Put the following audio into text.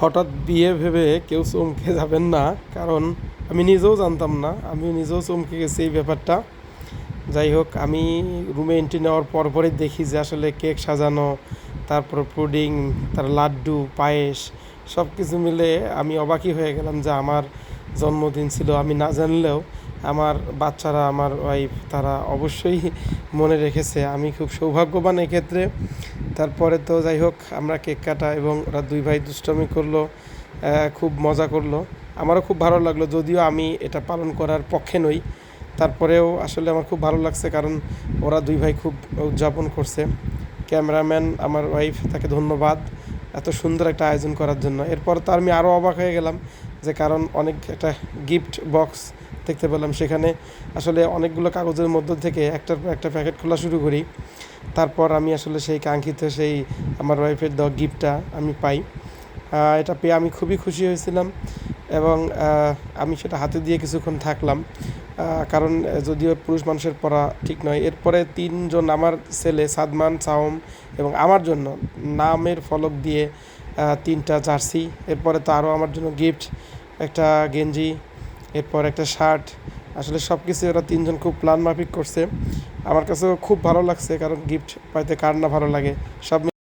হঠাৎ বিয়ে ভেবে কেউ চমকে যাবেন না, কারণ আমি নিজেও জানতাম না। আমি নিজেও চমকে গেছি এই ব্যাপারটা। যাই হোক, আমি রুমে এন্ট্রি নেওয়ার পরপরই দেখি যে আসলে কেক সাজানো, তারপর পুডিং তার লাড্ডু, পায়েস সব কিছু মিলে আমি অবাকই হয়ে গেলাম যে আমার জন্মদিন ছিল, আমি না জানলেও আমার বাচ্চারা, আমার ওয়াইফ তারা অবশ্যই মনে রেখেছে, আমি খুব সৌভাগ্যবান এক্ষেত্রে। তারপরে তো যাই হোক, আমরা কেক কাটা এবং ওরা দুই ভাই দুষ্টমি করল খুব মজা করল। আমারও খুব ভালো লাগল, যদিও আমি এটা পালন করার পক্ষে নই। তারপরেও আসলে আমার খুব ভালো লাগছে, কারণ ওরা দুই ভাই খুব উদযাপন করছে। ক্যামেরাম্যান, আমার ওয়াইফ তাকে ধন্যবাদ এত সুন্দর একটা আয়োজন করার জন্য। এরপর তো আমি আরও অবাক হয়ে গেলাম যে কারণ অনেক একটা গিফট বক্স দেখতে পেলাম সেখানে। আসলে অনেকগুলো কাগজের মধ্য থেকে একটার একটা প্যাকেট খোলা শুরু করি। তারপর আমি আসলে সেই কাঙ্ক্ষিত সেই আমার ওয়াইফের দেওয়া গিফটটা আমি পাই। এটা পেয়ে আমি খুবই খুশি হয়েছিলাম এবং আমি সেটা হাতে দিয়ে কিছুক্ষণ থাকলাম। কারণ যদিও পুরুষ মানুষের পড়া ঠিক নয়। এরপরে তিনজন আমার ছেলে সাদমান, সাওম এবং আমার জন্য নামের ফলক দিয়ে তিনটা জার্সি। এরপরে তো আরও আমার জন্য গিফট একটা গেঞ্জি, এরপর একটা শার্ট। আসলে সব কিছু ওরা তিনজন খুব প্ল্যান মাফিক করছে। আমার কাছেও খুব ভালো লাগছে, কারণ গিফট পাইতে কার না ভালো লাগে, সব